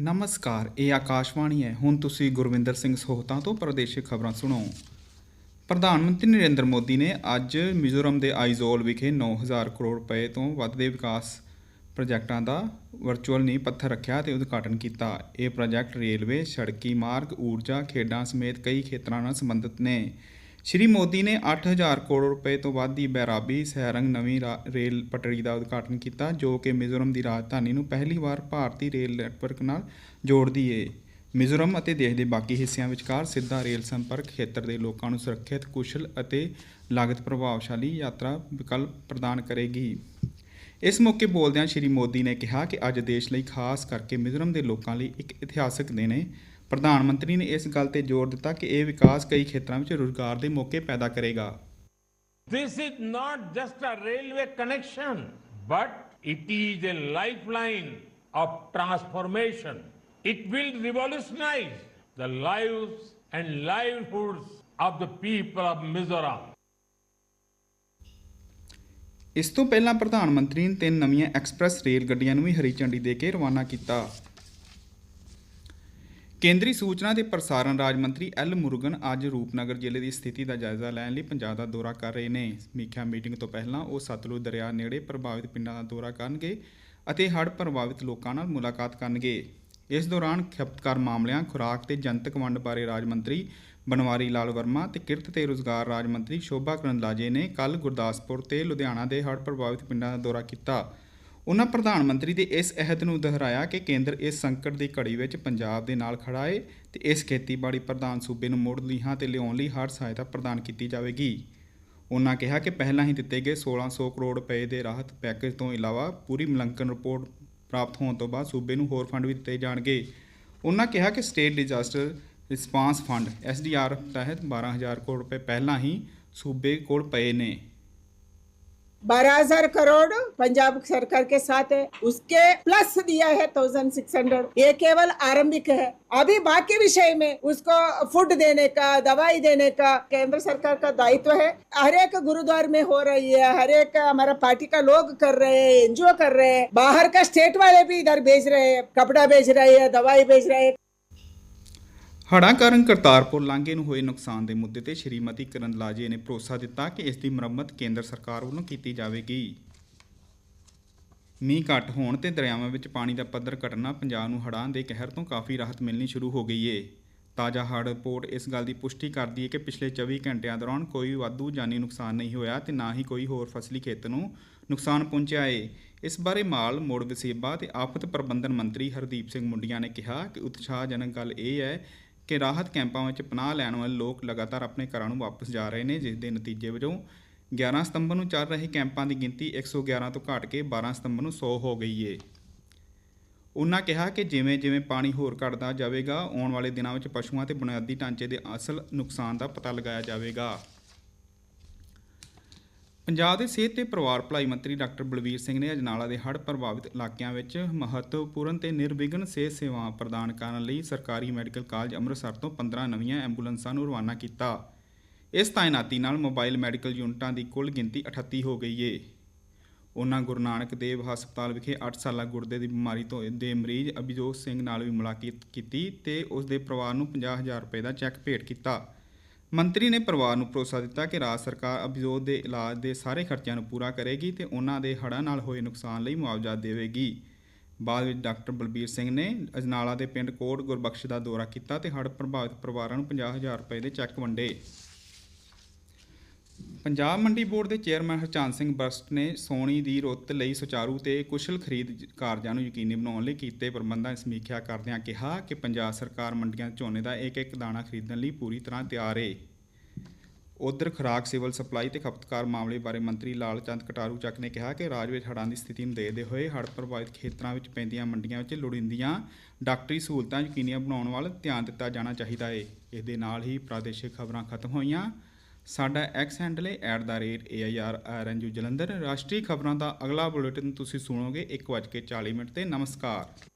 ਨਮਸਕਾਰ, ਇਹ ਆਕਾਸ਼ਵਾਣੀ ਹੈ। ਹੁਣ ਤੁਸੀਂ ਗੁਰਵਿੰਦਰ ਸਿੰਘ ਸੋਹਤਾ ਤੋਂ ਪ੍ਰਦੇਸ਼ਿਕ ਖਬਰਾਂ ਸੁਣੋ। ਪ੍ਰਧਾਨ ਮੰਤਰੀ ਨਰਿੰਦਰ ਮੋਦੀ ਨੇ ਅੱਜ ਮਿਜ਼ੋਰਮ ਦੇ ਆਈਜ਼ੋਲ ਵਿਖੇ 9000 ਕਰੋੜ ਰੁਪਏ ਤੋਂ ਵੱਧ ਦੇ ਵਿਕਾਸ ਪ੍ਰੋਜੈਕਟਾਂ ਦਾ ਵਰਚੁਅਲ ਨੀਂਹ ਪੱਥਰ ਰੱਖਿਆ ਤੇ ਉਦਘਾਟਨ ਕੀਤਾ। ਇਹ ਪ੍ਰੋਜੈਕਟ ਰੇਲਵੇ, ਸੜਕੀ ਮਾਰਗ, ਊਰਜਾ, ਖੇਡਾਂ ਸਮੇਤ ਕਈ ਖੇਤਰਾਂ ਨਾਲ ਸੰਬੰਧਿਤ ਨੇ। ਸ਼੍ਰੀ ਮੋਦੀ ਨੇ 8000 ਕਰੋੜ ਰੁਪਏ ਤੋਂ ਵੱਧ ਦੀ ਬੈਰਾਬੀ ਸਹਿਰੰਗ ਨਵੀਂ ਰਾ- ਰੇਲ ਪਟੜੀ ਦਾ ਉਦਘਾਟਨ ਕੀਤਾ, ਜੋ ਕਿ ਮਿਜ਼ੋਰਮ ਦੀ ਰਾਜਧਾਨੀ ਨੂੰ ਪਹਿਲੀ ਵਾਰ ਭਾਰਤੀ ਰੇਲ ਨੈਟਵਰਕ ਨਾਲ ਜੋੜਦੀ ਏ। ਮਿਜ਼ੋਰਮ ਅਤੇ ਦੇਸ਼ ਦੇ ਬਾਕੀ ਹਿੱਸਿਆਂ ਵਿਚਕਾਰ ਸਿੱਧਾ ਰੇਲ ਸੰਪਰਕ ਖੇਤਰ ਦੇ ਲੋਕਾਂ ਨੂੰ ਸੁਰੱਖਿਅਤ, ਕੁਸ਼ਲ ਅਤੇ ਲਾਗਤ ਪ੍ਰਭਾਵਸ਼ਾਲੀ ਯਾਤਰਾ ਵਿਕਲਪ ਪ੍ਰਦਾਨ ਕਰੇਗੀ। ਇਸ ਮੌਕੇ ਬੋਲਦਿਆਂ ਸ਼੍ਰੀ ਮੋਦੀ ਨੇ ਕਿਹਾ ਕਿ ਅੱਜ ਦੇਸ਼ ਲਈ ਖਾਸ ਕਰਕੇ ਮਿਜ਼ੋਰਮ ਦੇ ਲੋਕਾਂ ਲਈ ਇੱਕ ਇਤਿਹਾਸਕ ਦਿਨ ਹੈ ਪ੍ਰਧਾਨ ਮੰਤਰੀ ਨੇ ਇਸ ਗੱਲ ਤੇ ਜ਼ੋਰ ਦਿੱਤਾ ਕਿ ਇਹ ਵਿਕਾਸ ਕਈ ਖੇਤਰਾਂ ਵਿੱਚ ਰੁਜ਼ਗਾਰ ਦੇ ਮੌਕੇ ਪੈਦਾ ਕਰੇਗਾ This is not just a railway connection, but it is a lifeline of transformation. It will revolutionize the lives and livelihoods of the people of Mizoram. ਇਸ ਤੋਂ ਪਹਿਲਾਂ ਪ੍ਰਧਾਨ ਮੰਤਰੀ ਨੇ ਤਿੰਨ ਨਵੀਆਂ ਐਕਸਪ੍ਰੈਸ ਰੇਲ ਗੱਡੀਆਂ ਨੂੰ ਵੀ ਹਰੀ ਝੰਡੀ ਦੇ ਕੇ ਰਵਾਨਾ ਕੀਤਾ ਕੇਂਦਰੀ ਸੂਚਨਾ ਤੇ ਪ੍ਰਸਾਰਣ ਰਾਜ ਮੰਤਰੀ ਐਲ ਮੁਰਗਨ ਅੱਜ ਰੂਪਨਗਰ ਜ਼ਿਲ੍ਹੇ ਦੀ ਸਥਿਤੀ ਦਾ ਜਾਇਜ਼ਾ ਲੈਣ ਲਈ ਪੰਜਾਬ ਦਾ ਦੌਰਾ ਕਰ ਰਹੇ ਨੇ। ਸਮੀਖਿਆ ਮੀਟਿੰਗ ਤੋਂ ਪਹਿਲਾਂ ਉਹ ਸਤਲੁਜ ਦਰਿਆ ਨੇੜੇ ਪ੍ਰਭਾਵਿਤ ਪਿੰਡਾਂ ਦਾ ਦੌਰਾ ਕਰਨਗੇ ਅਤੇ ਹੜ੍ਹ ਪ੍ਰਭਾਵਿਤ ਲੋਕਾਂ ਨਾਲ ਮੁਲਾਕਾਤ ਕਰਨਗੇ। ਇਸ ਦੌਰਾਨ ਖਪਤਕਾਰ ਮਾਮਲਿਆਂ, ਖੁਰਾਕ ਤੇ ਜਨਤਕ ਵੰਡ ਬਾਰੇ ਰਾਜ ਮੰਤਰੀ ਬਨਵਾਰੀ ਲਾਲ ਵਰਮਾ ਤੇ ਕਿਰਤ ਤੇ ਰੁਜ਼ਗਾਰ ਰਾਜ ਮੰਤਰੀ ਸ਼ੋਭਾ ਕਰੰਦਲਾਜੇ ਨੇ ਕੱਲ ਗੁਰਦਾਸਪੁਰ ਤੇ ਲੁਧਿਆਣਾ ਦੇ ਹੜ੍ਹ ਪ੍ਰਭਾਵਿਤ ਪਿੰਡਾਂ ਦਾ ਦੌਰਾ ਕੀਤਾ। ਉਹਨਾਂ ਪ੍ਰਧਾਨ ਮੰਤਰੀ ਦੇ ਇਸ ਅਹਿਦ ਨੂੰ ਦੁਹਰਾਇਆ ਕਿ ਕੇਂਦਰ ਇਸ ਸੰਕਟ ਦੀ ਘੜੀ ਵਿੱਚ ਪੰਜਾਬ ਦੇ ਨਾਲ ਖੜਾ ਹੈ ਤੇ ਇਸ ਖੇਤੀਬਾੜੀ ਪ੍ਰਧਾਨ ਸੂਬੇ ਨੂੰ ਮੁੜ ਲੀਹਾਂ ਤੇ ਲਿਆਉਣ ਲਈ ਹਰ ਸਹਾਇਤਾ ਪ੍ਰਦਾਨ ਕੀਤੀ ਜਾਵੇਗੀ। ਉਹਨਾਂ ਕਿਹਾ ਕਿ ਪਹਿਲਾਂ ਹੀ ਦਿੱਤੇ ਗਏ 1600 ਕਰੋੜ ਰੁਪਏ ਦੇ ਰਾਹਤ ਪੈਕੇਜ ਤੋਂ ਇਲਾਵਾ ਪੂਰੀ ਮੁਲਾਂਕਣ ਰਿਪੋਰਟ ਪ੍ਰਾਪਤ ਹੋਣ ਤੋਂ ਬਾਅਦ ਸੂਬੇ ਨੂੰ ਹੋਰ ਫੰਡ ਵੀ ਦਿੱਤੇ ਜਾਣਗੇ। ਉਹਨਾਂ ਕਿਹਾ ਕਿ state disaster response fund SDR ਤਹਿਤ 12000 ਕਰੋੜ ਰੁਪਏ ਪਹਿਲਾਂ ਹੀ ਸੂਬੇ ਕੋਲ ਪਏ ਨੇ। बारह हज़ार करोड़ पंजाब सरकार के साथ है। उसके प्लस दिया है थाउज़ेंड सिक्स हंड्रेड ये केवल आरंभिक है। अभी बाकी विषय में उसको फ़ूड देने का, दवाई देने का केंद्र सरकार का दायित्व है। हर एक गुरुद्वार में हो रही है। हर एक हमारा पार्टी का लोग कर रहे हैं एनजीओ कर रहे हैं। बाहर का स्टेट वाले भी इधर भेज रहे हैं, कपड़ा भेज रहे हैं, दवाई भेज रहे हैं। ਹੜ੍ਹਾਂ ਕਾਰਨ ਕਰਤਾਰਪੁਰ ਲਾਂਘੇ ਨੂੰ ਹੋਏ ਨੁਕਸਾਨ ਦੇ ਮੁੱਦੇ ਤੇ ਸ਼੍ਰੀਮਤੀ ਕਰਨਲਾਜੇ ਨੇ ਭਰੋਸਾ ਦਿੱਤਾ ਕਿ ਇਸ ਦੀ ਮੁਰੰਮਤ ਕੇਂਦਰ ਸਰਕਾਰ ਵੱਲੋਂ ਕੀਤੀ ਜਾਵੇਗੀ। ਮੀਂਹ ਘੱਟ ਹੋਣ ਤੇ ਦਰਿਆਵਾਂ ਵਿੱਚ ਪਾਣੀ ਦਾ ਪੱਧਰ ਘਟਣਾ ਪੰਜਾਬ ਨੂੰ ਹੜ੍ਹਾਂ ਦੇ ਕਹਿਰ ਤੋਂ ਕਾਫੀ ਰਾਹਤ ਮਿਲਣੀ ਸ਼ੁਰੂ ਹੋ ਗਈ ਏ। ਤਾਜ਼ਾ ਹੜ੍ਹ ਰਿਪੋਰਟ ਇਸ ਗੱਲ ਦੀ ਪੁਸ਼ਟੀ ਕਰਦੀ ਹੈ ਕਿ ਪਿਛਲੇ 24 ਘੰਟਿਆਂ ਦੌਰਾਨ ਕੋਈ ਵਾਧੂ ਜਾਨੀ ਨੁਕਸਾਨ ਨਹੀਂ ਹੋਇਆ ਤੇ ਨਾ ਹੀ ਕੋਈ ਹੋਰ ਫਸਲੀ ਖੇਤ ਨੂੰ ਨੁਕਸਾਨ ਪਹੁੰਚਿਆ ਏ। ਇਸ ਬਾਰੇ ਮਾਲ, ਮੋੜ ਵਸੇਬਾ ਤੇ ਆਫਤ ਪ੍ਰਬੰਧਨ ਮੰਤਰੀ ਹਰਦੀਪ ਸਿੰਘ ਮੁੰਡੀਆਂ ਨੇ ਕਿਹਾ ਕਿ ਉਤਸ਼ਾਹਜਨਕ ਗੱਲ ਇਹ ਹੈ ਕਿ ਰਾਹਤ ਕੈਂਪਾਂ ਵਿੱਚ ਪਨਾਹ ਲੈਣ ਵਾਲੇ ਲੋਕ ਲਗਾਤਾਰ ਆਪਣੇ ਘਰਾਂ ਨੂੰ ਵਾਪਸ ਜਾ ਰਹੇ ਨੇ, ਜਿਸ ਦੇ ਨਤੀਜੇ ਵਜੋਂ 11 ਸਤੰਬਰ ਨੂੰ ਚੱਲ ਰਹੇ ਕੈਂਪਾਂ ਦੀ ਗਿਣਤੀ 111 ਤੋਂ ਘਟ ਕੇ 12 ਸਤੰਬਰ ਨੂੰ 100 ਹੋ ਗਈ ਏ। ਉਹਨਾਂ ਕਿਹਾ ਕਿ ਜਿਵੇਂ ਜਿਵੇਂ ਪਾਣੀ ਹੋਰ ਘਟਦਾ ਜਾਵੇਗਾ, ਆਉਣ ਵਾਲੇ ਦਿਨਾਂ ਵਿੱਚ ਪਸ਼ੂਆਂ ਤੇ ਬੁਨਿਆਦੀ ਢਾਂਚੇ ਦੇ ਅਸਲ ਨੁਕਸਾਨ ਦਾ ਪਤਾ ਲਗਾਇਆ ਜਾਵੇਗਾ। ਪੰਜਾਬ ਦੇ ਸਿਹਤ ਤੇ ਪਰਿਵਾਰ ਭਲਾਈ ਮੰਤਰੀ ਡਾਕਟਰ ਬਲਵੀਰ ਸਿੰਘ ਨੇ ਅਜਨਾਲਾ ਦੇ ਹੜ੍ਹ ਪ੍ਰਭਾਵਿਤ ਇਲਾਕਿਆਂ ਵਿੱਚ ਮਹੱਤਵਪੂਰਨ ਤੇ ਨਿਰਵਿਘਨ ਸਿਹਤ ਸੇਵਾਵਾਂ ਪ੍ਰਦਾਨ ਕਰਨ ਲਈ ਸਰਕਾਰੀ ਮੈਡੀਕਲ ਕਾਲਜ ਅੰਮ੍ਰਿਤਸਰ ਤੋਂ 15 ਨਵੀਆਂ ਐਂਬੂਲੈਂਸਾਂ ਨੂੰ ਰਵਾਨਾ ਕੀਤਾ। ਇਸ ਤਾਇਨਾਤੀ ਨਾਲ ਮੋਬਾਈਲ ਮੈਡੀਕਲ ਯੂਨਿਟਾਂ ਦੀ ਕੁੱਲ ਗਿਣਤੀ 38 ਹੋ ਗਈ ਏ। ਉਹਨਾਂ ਗੁਰੂ ਨਾਨਕ ਦੇਵ ਹਸਪਤਾਲ ਵਿਖੇ 8 ਸਾਲਾ ਗੁਰਦੇ ਦੀ ਬਿਮਾਰੀ ਤੋਂ ਦੇ ਮਰੀਜ਼ ਅਭਿਜੋਤ ਸਿੰਘ ਨਾਲ ਵੀ ਮੁਲਾਕਾਤ ਕੀਤੀ ਤੇ ਉਸ ਦੇ ਪਰਿਵਾਰ ਨੂੰ 50000 ਰੁਪਏ ਦਾ ਚੈੱਕ ਭੇਟ ਕੀਤਾ। ਮੰਤਰੀ ਨੇ ਪਰਿਵਾਰ ਨੂੰ ਭਰੋਸਾ ਦਿੱਤਾ ਕਿ ਰਾਜ ਸਰਕਾਰ ਅਭਿਜੋਤ ਦੇ ਇਲਾਜ ਦੇ ਸਾਰੇ ਖਰਚਿਆਂ ਨੂੰ ਪੂਰਾ ਕਰੇਗੀ ਤੇ ਉਹਨਾਂ ਦੇ ਹੜ੍ਹਾਂ ਨਾਲ ਹੋਏ ਨੁਕਸਾਨ ਲਈ ਮੁਆਵਜ਼ਾ ਦੇਵੇਗੀ। ਬਾਅਦ ਵਿੱਚ ਡਾਕਟਰ ਬਲਬੀਰ ਸਿੰਘ ਨੇ ਅਜਨਾਲਾ ਦੇ ਪਿੰਡ ਕੋਟ ਗੁਰਬਖਸ਼ ਦਾ ਦੌਰਾ ਕੀਤਾ ਤੇ ਹੜ੍ਹ ਪ੍ਰਭਾਵਿਤ ਪਰਿਵਾਰਾਂ ਨੂੰ 50000 ਰੁਪਏ ਦੇ ਚੈੱਕ ਵੰਡੇ। ਪੰਜਾਬ ਮੰਡੀ ਬੋਰਡ ਦੇ ਚੇਅਰਮੈਨ ਹਰਚੰਦ ਸਿੰਘ ਬਰਸਟ ਨੇ ਸੋਨੀ ਦੀ ਰੁੱਤ ਲਈ ਸੁਚਾਰੂ ਤੇ ਕੁਸ਼ਲ ਖਰੀਦ ਕਾਰਜਾਂ ਨੂੰ ਯਕੀਨੀ ਬਣਾਉਣ ਲਈ ਕੀਤੇ ਪ੍ਰਬੰਧਾਂ ਦੀ ਸਮੀਖਿਆ ਕਰਦਿਆਂ ਕਿਹਾ ਕਿ ਪੰਜਾਬ ਸਰਕਾਰ ਮੰਡੀਆਂ ਝੋਨੇ ਦਾ ਇੱਕ ਇੱਕ ਦਾਣਾ ਖਰੀਦਣ ਲਈ ਪੂਰੀ ਤਰ੍ਹਾਂ ਤਿਆਰ ਏ। ਉਧਰ ਖੁਰਾਕ, ਸਿਵਲ ਸਪਲਾਈ ਤੇ ਖਪਤਕਾਰ ਮਾਮਲੇ ਬਾਰੇ ਮੰਤਰੀ ਲਾਲ ਚੰਦ ਕਟਾਰੂ ਚੱਕ ਨੇ ਕਿਹਾ ਕਿ ਰਾਜ ਵਿੱਚ ਹੜ੍ਹਾਂ ਦੀ ਸਥਿਤੀ ਨੂੰ ਦੇਖਦੇ ਹੋਏ ਹੜ੍ਹ ਪ੍ਰਭਾਵਿਤ ਖੇਤਰਾਂ ਵਿੱਚ ਪੈਂਦੀਆਂ ਮੰਡੀਆਂ ਵਿੱਚ ਲੋੜੀਂਦੀਆਂ ਡਾਕਟਰੀ ਸਹੂਲਤਾਂ ਯਕੀਨੀਆਂ ਬਣਾਉਣ ਵੱਲ ਧਿਆਨ ਦਿੱਤਾ ਜਾਣਾ ਚਾਹੀਦਾ ਏ। ਇਸ ਦੇ ਨਾਲ ਹੀ ਪ੍ਰਾਦੇਸ਼ਿਕ ਖਬਰਾਂ ਖਤਮ ਹੋਈਆਂ। ਸਾਡਾ ਐਕਸ ਹੈਂਡਲ ਹੈ @airrnu ਜਲੰਧਰ। ਰਾਸ਼ਟਰੀ ਖਬਰਾਂ ਦਾ ਅਗਲਾ ਬੁਲੇਟਿਨ ਤੁਸੀਂ ਸੁਣੋਗੇ 1:40 ਮਿੰਟ ਤੇ। ਨਮਸਕਾਰ।